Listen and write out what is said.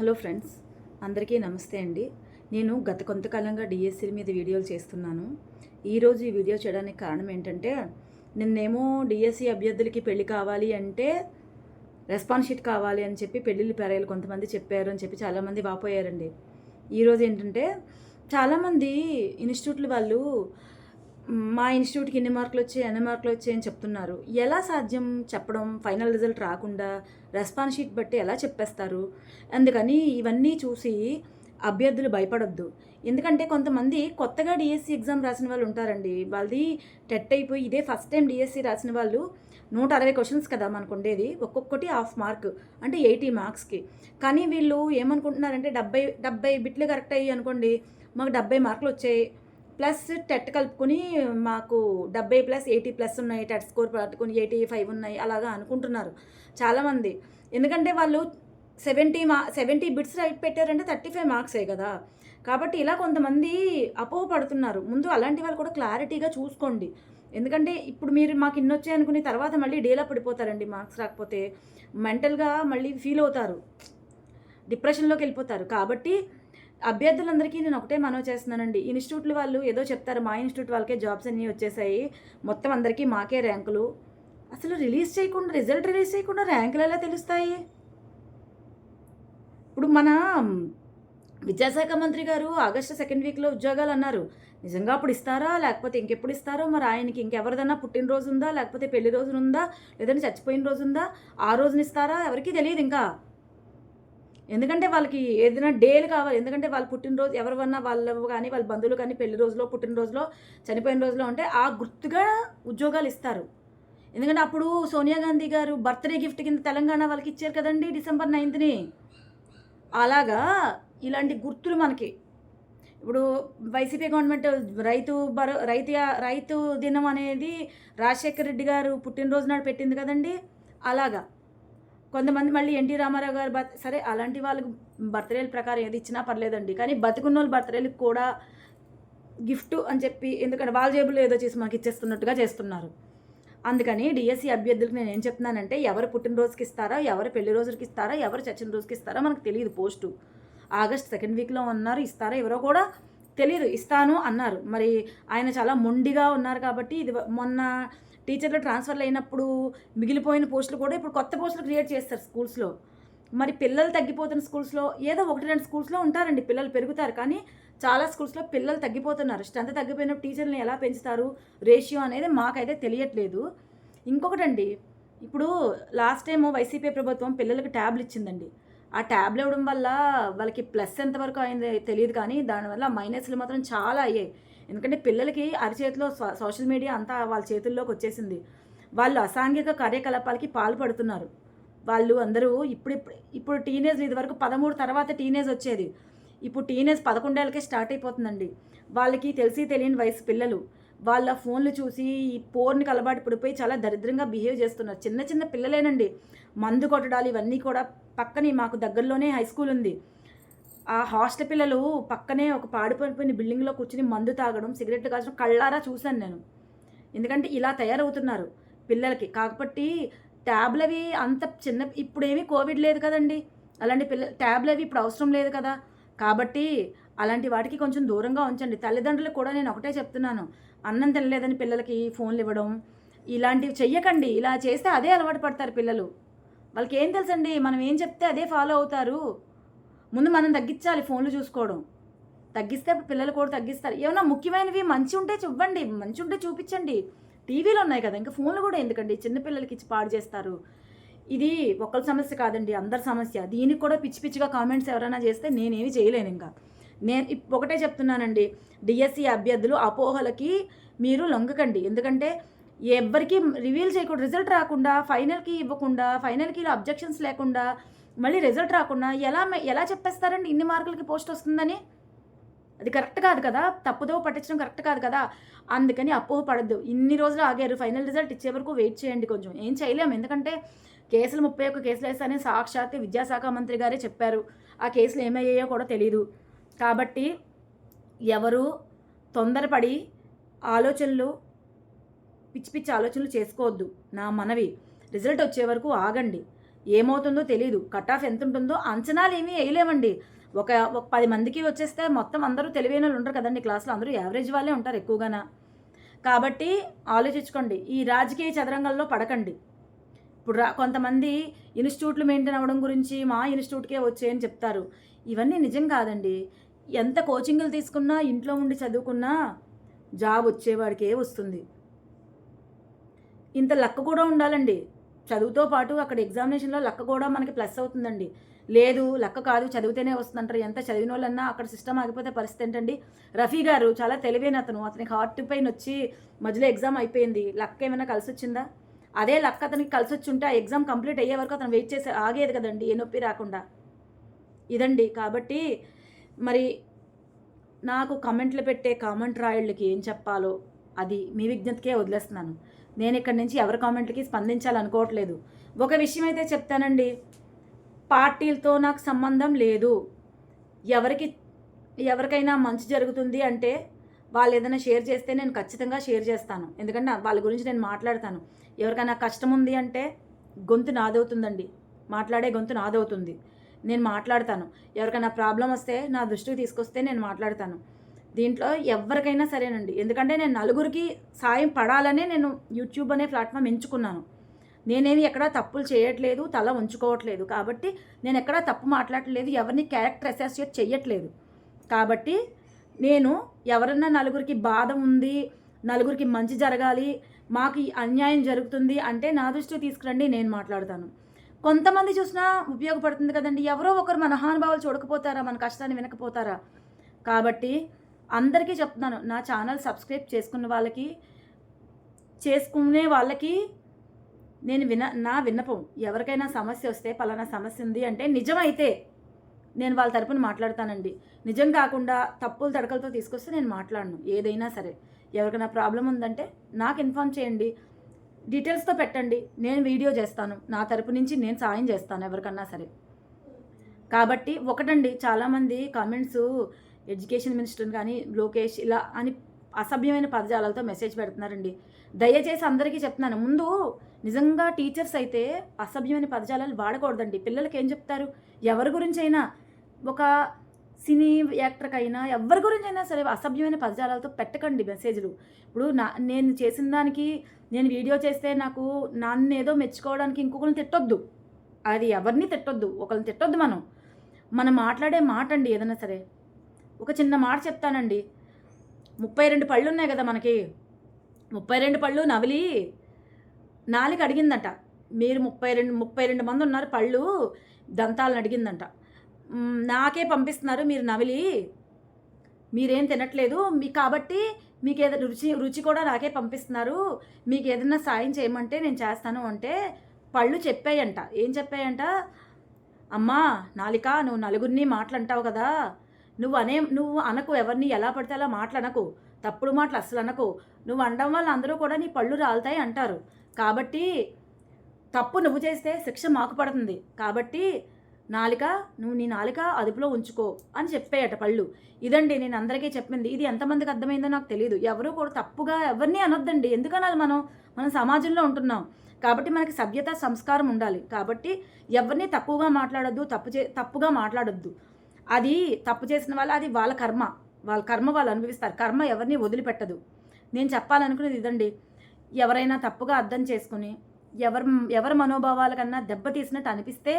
Hello friends అందరికీ నమస్తే అండి. నేను గత కొంతకాలంగా డిఎస్సీల మీద వీడియోలు చేస్తున్నాను. ఈరోజు ఈ వీడియో చేయడానికి కారణం ఏంటంటే నిన్నేమో డిఎస్సి అభ్యర్థులకి పెళ్ళి కావాలి అంటే రెస్పాన్స్ షీట్ కావాలి అని చెప్పి పెళ్ళిళ్ళు పెరగాలి కొంతమంది చెప్పారు అని చెప్పి చాలామంది వాపోయారండి. ఈరోజు ఏంటంటే చాలామంది ఇన్స్టిట్యూట్లు వాళ్ళు మా ఇన్స్టిట్యూట్కి ఎన్ని మార్కులు వచ్చాయి ఎన్ని మార్కులు వచ్చాయి అని చెప్తున్నారు. ఎలా సాధ్యం చెప్పడం ఫైనల్ రిజల్ట్ రాకుండా రెస్పాన్స్ షీట్ బట్టి ఎలా చెప్పేస్తారు? అందుకని ఇవన్నీ చూసి అభ్యర్థులు భయపడొద్దు. ఎందుకంటే కొంతమంది కొత్తగా డిఎస్సి ఎగ్జామ్ రాసిన వాళ్ళు ఉంటారండి. వాళ్ళది టెట్ అయిపోయి ఇదే ఫస్ట్ టైం డిఎస్సి రాసిన వాళ్ళు నూట అరవై క్వశ్చన్స్ కదా మనకు ఉండేది. ఒక్కొక్కటి హాఫ్ మార్క్ అంటే ఎయిటీ మార్క్స్కి. కానీ వీళ్ళు ఏమనుకుంటున్నారంటే డెబ్బై డెబ్బై బిట్లు కరెక్ట్ అయ్యి అనుకోండి మాకు డెబ్బై మార్కులు వచ్చాయి. ప్లస్ టెట్ కలుపుకొని మాకు డెబ్బై ప్లస్ ఎయిటీ ప్లస్ ఉన్నాయి టెట్ స్కోర్ పట్టుకొని ఎయిటీ ఫైవ్ ఉన్నాయి అలాగా అనుకుంటున్నారు చాలామంది. ఎందుకంటే వాళ్ళు సెవెంటీ మా సెవెంటీ బిట్స్ రైట్ పెట్టారంటే థర్టీ ఫైవ్ మార్క్సే కదా. కాబట్టి ఇలా కొంతమంది అపోహ పడుతున్నారు. ముందు అలాంటి వాళ్ళు కూడా క్లారిటీగా చూసుకోండి. ఎందుకంటే ఇప్పుడు మీరు మాకు ఇన్ని వచ్చాయి అనుకుని తర్వాత మళ్ళీ డేలా పడిపోతారండి మార్క్స్ రాకపోతే. మెంటల్గా మళ్ళీ ఫీల్ అవుతారు. డిప్రెషన్లోకి వెళ్ళిపోతారు. కాబట్టి అభ్యర్థులందరికీ నేను ఒకటే మనవి చేస్తున్నానండి. ఇన్స్టిట్యూట్లు వాళ్ళు ఏదో చెప్తారు మా ఇన్స్టిట్యూట్ వాళ్ళకే జాబ్స్ అన్నీ వచ్చేసాయి. మొత్తం అందరికీ మాకే ర్యాంకులు. అసలు రిలీజ్ చేయకుండా రిజల్ట్ రిలీజ్ చేయకుండా ర్యాంకులు ఎలా తెలుస్తాయి? ఇప్పుడు మన విద్యాశాఖ మంత్రి గారు ఆగస్టు సెకండ్ వీక్లో ఉద్యోగాలు అన్నారు. నిజంగా అప్పుడు ఇస్తారా? లేకపోతే ఇంకెప్పుడు ఇస్తారో? మరి ఆయనకి ఇంకెవరిదన్నా పుట్టినరోజు ఉందా లేకపోతే పెళ్ళి రోజునుందా? ఉందా లేదంటే చచ్చిపోయిన రోజు ఉందా ఆ రోజున ఇస్తారా ఎవరికీ తెలియదు ఇంకా. ఎందుకంటే వాళ్ళకి ఏదైనా డేలు కావాలి. ఎందుకంటే వాళ్ళు పుట్టినరోజు ఎవరివన్నా వాళ్ళ కానీ వాళ్ళ బంధువులు కానీ పెళ్ళి రోజులో పుట్టినరోజులో చనిపోయిన రోజులో ఉంటే ఆ గుర్తుగా ఉద్యోగాలు ఇస్తారు. ఎందుకంటే అప్పుడు సోనియా గాంధీ గారు బర్త్డే గిఫ్ట్ కింద తెలంగాణ వాళ్ళకి ఇచ్చారు కదండి డిసెంబర్ నైన్త్ని. అలాగా ఇలాంటి గుర్తులు మనకి. ఇప్పుడు వైసీపీ గవర్నమెంట్ రైతు బరో రైతు రైతు దినం అనేది రాజశేఖర రెడ్డి గారు పుట్టినరోజు నాడు పెట్టింది కదండి. అలాగా. కొంతమంది మళ్ళీ ఎన్టీ రామారావు గారు బర్త్ సరే అలాంటి వాళ్ళకి బర్త్డేల ప్రకారం ఏది ఇచ్చినా పర్లేదండి. కానీ బతుకున్న వాళ్ళు బర్త్డేలకు కూడా గిఫ్ట్ అని చెప్పి ఎందుకంటే వాళ్ళ జేబులో ఏదో చేసి మనకి ఇచ్చేస్తున్నట్టుగా చేస్తున్నారు. అందుకని డిఎస్సి అభ్యర్థులకు నేను ఏం చెప్తున్నానంటే ఎవరు పుట్టినరోజుకి ఇస్తారా ఎవరు పెళ్ళి రోజులకి ఇస్తారా ఎవరు చచ్చిన రోజుకి ఇస్తారా మనకు తెలియదు పోస్టు. ఆగస్ట్ సెకండ్ వీక్లో ఉన్నారు ఇస్తారా ఎవరో కూడా తెలియదు. ఇస్తాను అన్నారు. మరి ఆయన చాలా మొండిగా ఉన్నారు కాబట్టి ఇది మొన్న టీచర్లు ట్రాన్స్ఫర్లు అయినప్పుడు మిగిలిపోయిన పోస్టులు కూడా ఇప్పుడు కొత్త పోస్టులు క్రియేట్ చేస్తారు స్కూల్స్లో. మరి పిల్లలు తగ్గిపోతున్న స్కూల్స్లో ఏదో ఒకటి రెండు స్కూల్స్లో ఉంటారండి పిల్లలు పెరుగుతారు. కానీ చాలా స్కూల్స్లో పిల్లలు తగ్గిపోతున్నారు. స్ట్రెంత్ తగ్గిపోయిన టీచర్ని ఎలా పెంచుతారు రేషియో అనేది మాకైతే తెలియట్లేదు. ఇంకొకటండి ఇప్పుడు లాస్ట్ టైం వైసీపీ ప్రభుత్వం పిల్లలకి ట్యాబ్లు ఇచ్చిందండి. ఆ ట్యాబ్లు ఇవ్వడం వల్ల వాళ్ళకి ప్లస్ ఎంతవరకు అయింది తెలియదు కానీ దానివల్ల మైనస్లు మాత్రం చాలా అయ్యాయి. ఎందుకంటే పిల్లలకి అరిచేతిలో సోషల్ మీడియా అంతా వాళ్ళ చేతుల్లోకి వచ్చేసింది. వాళ్ళు అసాంఘిక కార్యకలాపాలకి పాల్పడుతున్నారు. వాళ్ళు అందరూ ఇప్పుడు ఇప్పుడు టీనేజ్ ఇది వరకు పదమూడు తర్వాత టీనేజ్ వచ్చేది. ఇప్పుడు టీనేజ్ పదకొండేళ్ళకే స్టార్ట్ అయిపోతుందండి. వాళ్ళకి తెలిసి తెలియని వయసు పిల్లలు వాళ్ళ ఫోన్లు చూసి ఈ పోర్ని కలబాటు పడిపోయి చాలా దరిద్రంగా బిహేవ్ చేస్తున్నారు. చిన్న చిన్న పిల్లలేనండి. మందు కొట్టడాలు ఇవన్నీ కూడా పక్కనే మాకు దగ్గరలోనే హై స్కూల్ ఉంది. ఆ హాస్టల్ పిల్లలు పక్కనే ఒక పాడిపోయిన బిల్డింగ్లో కూర్చుని మందు తాగడం సిగరెట్లు కాల్చడం కళ్ళారా చూశాను నేను. ఎందుకంటే ఇలా తయారవుతున్నారు పిల్లలకి. కాబట్టి ట్యాబ్లు అవి అంత చిన్న ఇప్పుడేమీ కోవిడ్ లేదు కదండి. అలాంటి పిల్ల ట్యాబ్లు అవి ఇప్పుడు అవసరం లేదు కదా. కాబట్టి అలాంటి వాటికి కొంచెం దూరంగా ఉంచండి. తల్లిదండ్రులు కూడా నేను ఒకటే చెప్తున్నాను. అన్నం తినలేదని పిల్లలకి ఫోన్లు ఇవ్వడం ఇలాంటివి చెయ్యకండి. ఇలా చేస్తే అదే అలవాటు పడతారు పిల్లలు. వాళ్ళకి ఏం తెలుసండి? మనం ఏం చెప్తే అదే ఫాలో అవుతారు. ముందు మనం తగ్గించాలి ఫోన్లు చూసుకోవడం. తగ్గిస్తే పిల్లలు కూడా తగ్గిస్తారు. ఏమన్నా ముఖ్యమైనవి మంచి ఉంటే చూవ్వండి మంచి ఉంటే చూపించండి. టీవీలు ఉన్నాయి కదా ఇంకా ఫోన్లు కూడా ఎందుకండి? చిన్నపిల్లలకి ఇచ్చి పాడు చేస్తారు. ఇది ఒకళ్ళ సమస్య కాదండి అందరి సమస్య. దీనికి కూడా పిచ్చి పిచ్చిగా కామెంట్స్ ఎవరైనా చేస్తే నేనేమి చేయలేను ఇంకా. నేను ఒకటే చెప్తున్నానండి డిఎస్సి అభ్యర్థులు అపోహలకి మీరు లొంగకండి. ఎందుకంటే ఎవ్వరికి రివీల్ చేయకుండా రిజల్ట్ రాకుండా ఫైనల్కి ఇవ్వకుండా ఫైనల్కి అబ్జెక్షన్స్ లేకుండా మళ్ళీ రిజల్ట్ రాకుండా ఎలా ఎలా చెప్పేస్తారండి? ఇన్ని మార్కులకి పోస్ట్ వస్తుందని? అది కరెక్ట్ కాదు కదా? తప్పుదో పట్టించడం కరెక్ట్ కాదు కదా? అందుకని అపోహ పడద్దు. ఇన్ని రోజులు ఆగారు. ఫైనల్ రిజల్ట్ ఇచ్చే వరకు వెయిట్ చేయండి కొంచెం. ఏం చేయలేము ఎందుకంటే కేసులు ముప్పై ఒక్క కేసులు వేస్తారని సాక్షాత్ విద్యాశాఖ మంత్రి గారే చెప్పారు. ఆ కేసులు ఏమయ్యాయో కూడా తెలియదు కాబట్టి ఎవరు తొందరపడి ఆలోచనలు పిచ్చి పిచ్చి ఆలోచనలు చేసుకోవద్దు. నా మనవి. రిజల్ట్ వచ్చే వరకు ఆగండి. ఏమవుతుందో తెలియదు కట్ ఆఫ్ ఎంత ఉంటుందో అంచనాలు ఏమీ వేయలేమండి. ఒక పది మందికి వచ్చేస్తే మొత్తం అందరూ తెలివైన వాళ్ళు ఉంటారు కదండి క్లాస్లో. అందరూ యావరేజ్ వాళ్ళే ఉంటారు ఎక్కువగాన. కాబట్టి ఆలోచించుకోండి. ఈ రాజకీయ చదరంగంలో పడకండి. ఇప్పుడు రా కొంతమంది ఇన్స్టిట్యూట్లు మెయింటైన్ అవ్వడం గురించి మా ఇన్స్టిట్యూట్కే వచ్చాయని చెప్తారు. ఇవన్నీ నిజం కాదండి. ఎంత కోచింగ్లు తీసుకున్నా ఇంట్లో ఉండి చదువుకున్నా జాబ్ వచ్చేవాడికే వస్తుంది. ఇంత లక్క కూడా ఉండాలండి. చదువుతో పాటు అక్కడ ఎగ్జామినేషన్లో లక్క కూడా మనకి ప్లస్ అవుతుందండి. లేదు లక్క కాదు చదివితేనే వస్తుందంటారు. ఎంత చదివిన వాళ్ళన్నా అక్కడ సిస్టమ్ ఆగిపోతే పరిస్థితి ఏంటండి? రఫీ గారు చాలా తెలివైన అతను. అతనికి హార్ట్ పైన వచ్చి మధ్యలో ఎగ్జామ్ అయిపోయింది. లక్క ఏమైనా కలిసి వచ్చిందా అదే లక్క అతనికి కలిసి వచ్చి ఉంటే ఆ ఎగ్జామ్ కంప్లీట్ అయ్యే వరకు అతను వెయిట్ చేసి ఆగేది కదండి. ఏ నొప్పి రాకుండా. ఇదండి. కాబట్టి మరి నాకు కమెంట్లు పెట్టే కామెంట్ రాయళ్ళకి ఏం చెప్పాలో అది మీ విజ్ఞతకే వదిలేస్తున్నాను. నేను ఇక్కడి నుంచి ఎవరి కామెంట్లకి స్పందించాలనుకోవట్లేదు. ఒక విషయం అయితే చెప్తానండి. పార్టీలతో నాకు సంబంధం లేదు. ఎవరికి ఎవరికైనా మంచి జరుగుతుంది అంటే వాళ్ళు ఏదైనా షేర్ చేస్తే నేను ఖచ్చితంగా షేర్ చేస్తాను. ఎందుకంటే వాళ్ళ గురించి నేను మాట్లాడతాను. ఎవరికైనా కష్టం ఉంది అంటే గొంతు నాదవుతుందండి. మాట్లాడే గొంతు నాదవుతుంది. నేను మాట్లాడతాను. ఎవరికైనా ప్రాబ్లం వస్తే నా దృష్టికి తీసుకొస్తే నేను మాట్లాడతాను. దీంట్లో ఎవరికైనా సరేనండి. ఎందుకంటే నేను నలుగురికి సాయం పడాలనే నేను యూట్యూబ్ అనే ప్లాట్ఫామ్ ఎంచుకున్నాను. నేనేమి ఎక్కడా తప్పులు చేయట్లేదు తల ఉంచుకోవట్లేదు. కాబట్టి నేను ఎక్కడా తప్పు మాట్లాడట్లేదు ఎవరిని క్యారెక్టర్ అసోసియేట్ చేయట్లేదు కాబట్టి నేను ఎవరన్నా నలుగురికి బాధ ఉంది నలుగురికి మంచి జరగాలి మాకు అన్యాయం జరుగుతుంది అంటే నా దృష్టికి తీసుకురండి నేను మాట్లాడతాను. కొంతమంది చూసినా ఉపయోగపడుతుంది కదండి. ఎవరో ఒకరు మన హానుభావాలు చూడకపోతారా మన కష్టాన్ని వినకపోతారా? కాబట్టి అందరికీ చెప్తున్నాను నా ఛానల్ సబ్స్క్రైబ్ చేసుకున్న వాళ్ళకి చేసుకునే వాళ్ళకి నేను విన నా విన్నపం ఎవరికైనా సమస్య వస్తే పలానా సమస్య ఉంది అంటే నిజమైతే నేను వాళ్ళ తరపున మాట్లాడతానండి. నిజం కాకుండా తప్పులు తడకలతో తీసుకొస్తే నేను మాట్లాడను ఏదైనా సరే. ఎవరికైనా ప్రాబ్లం ఉందంటే నాకు ఇన్ఫామ్ చేయండి డీటెయిల్స్తో పెట్టండి నేను వీడియో చేస్తాను నా తరపు నుంచి నేను సాయం చేస్తాను ఎవరికన్నా సరే. కాబట్టి ఒకటండి చాలామంది కామెంట్స్ ఎడ్యుకేషన్ మినిస్టర్ కానీ లోకేష్ ఇలా అని అసభ్యమైన పదజాలాలతో మెసేజ్ పెడుతున్నారండి. దయచేసి అందరికీ చెప్తున్నాను. ముందు నిజంగా టీచర్స్ అయితే అసభ్యమైన పదజాలాలు వాడకూడదండి. పిల్లలకి ఏం చెప్తారు? ఎవరి గురించి అయినా ఒక సినీ యాక్టర్కైనా ఎవరి గురించి అయినా సరే అసభ్యమైన పదజాలాలతో పెట్టకండి మెసేజ్లు. ఇప్పుడు నా నేను చేసిన దానికి నేను వీడియో చేస్తే నాకు నన్ను ఏదో మెచ్చుకోవడానికి ఇంకొకరిని తిట్టొద్దు. అది ఎవరిని తిట్టొద్దు? ఒకరిని తిట్టొద్దు మనం. మనం మాట్లాడే మాట అండి ఏదైనా సరే. ఒక చిన్న మాట చెప్తానండి. ముప్పై రెండు పళ్ళు ఉన్నాయి కదా మనకి. ముప్పై రెండు పళ్ళు నవలి నాలుగు అడిగిందట. మీరు ముప్పై రెండు ముప్పై రెండు మంది ఉన్నారు పళ్ళు దంతాలను అడిగిందంట. నాకే పంపిస్తున్నారు మీరు నవలి. మీరేం తినట్లేదు. మీ కాబట్టి మీకు ఏదైనా రుచి రుచి కూడా నాకే పంపిస్తున్నారు. మీకు ఏదైనా సాయం చేయమంటే నేను చేస్తాను అంటే పళ్ళు చెప్పాయంట. ఏం చెప్పాయంట? అమ్మా నాలిక నువ్వు నలుగురిని మాటలంటావు కదా. నువ్వు అనే నువ్వు అనకు ఎవరిని ఎలా పడితే అలా మాటలనకు తప్పుడు మాటలు అస్సలు అనకు. నువ్వు అనడం వల్ల అందరూ కూడా నీ పళ్ళు రాలుతాయి అంటారు. కాబట్టి తప్పు నువ్వు చేస్తే శిక్ష మాకు పడుతుంది. కాబట్టి నాలిక నువ్వు నీ నాలిక అదుపులో ఉంచుకో అని చెప్పాయట పళ్ళు. ఇదండి నేను అందరికీ చెప్పింది. ఇది ఎంతమందికి అర్థమైందో నాకు తెలియదు ఎవరు కూడా తప్పుగా ఎవరిని అనొద్దండి. ఎందుకనాలి మనం? మనం సమాజంలో ఉంటున్నాం. కాబట్టి మనకి సభ్యత సంస్కారం ఉండాలి. కాబట్టి ఎవరిని తక్కువగా మాట్లాడొద్దు తప్పు చే తప్పుగా మాట్లాడొద్దు. అది తప్పు చేసిన వాళ్ళ అది వాళ్ళ కర్మ. వాళ్ళ కర్మ వాళ్ళు అనుభవిస్తారు. కర్మ ఎవరిని వదిలిపెట్టదు. నేను చెప్పాలనుకునేది ఇదండి. ఎవరైనా తప్పుగా అర్థం చేసుకుని ఎవరి ఎవరి మనోభావాల కన్నా దెబ్బతీసినట్టు అనిపిస్తే